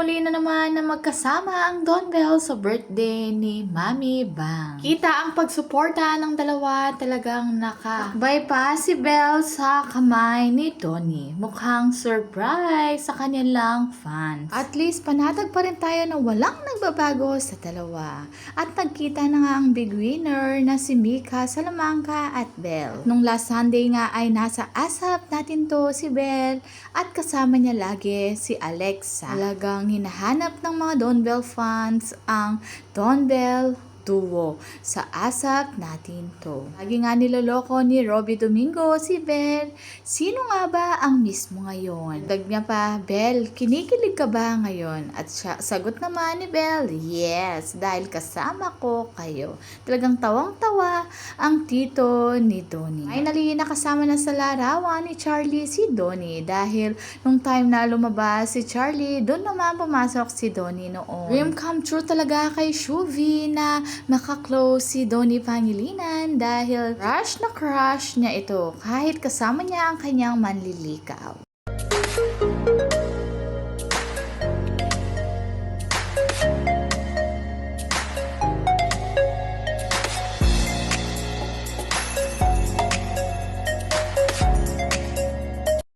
naman na magkasama ang Don Bell sa birthday ni Mami Bang. Kita ang pagsuporta ng dalawa talagang nakakbay pa si Bell sa kamay ni Donnie. Mukhang surprise sa kanilang fans. At least panatag pa rin tayo na walang nagbabago sa dalawa. At nagkita na nga ang big winner na si Mika Salamanca at Bell. Nung last Sunday nga ay nasa asap natin to si Bell at kasama niya lagi si Alexa. Talagang hinahanap ng mga Don Bell fans ang Don Bell duo sa asap natin to. Lagi nga niloloko ni Robby Domingo si Bell. Sino nga ba ang mismo ngayon? Dag niya pa, Bell, kinikilig ka ba ngayon? At siya, sagot naman ni Bell, yes, dahil kasama ko kayo. Talagang tawang-tawa ang tito ni Donnie. Finally, nakasama na sa larawan ni Charlie si Donnie dahil nung time na lumabas si Charlie, doon naman pumasok si Donnie noon. Dream come true talaga kay Shuvi na makaklose si Donnie Pangilinan dahil crush na crush niya ito kahit kasama niya ang kanyang manliligaw.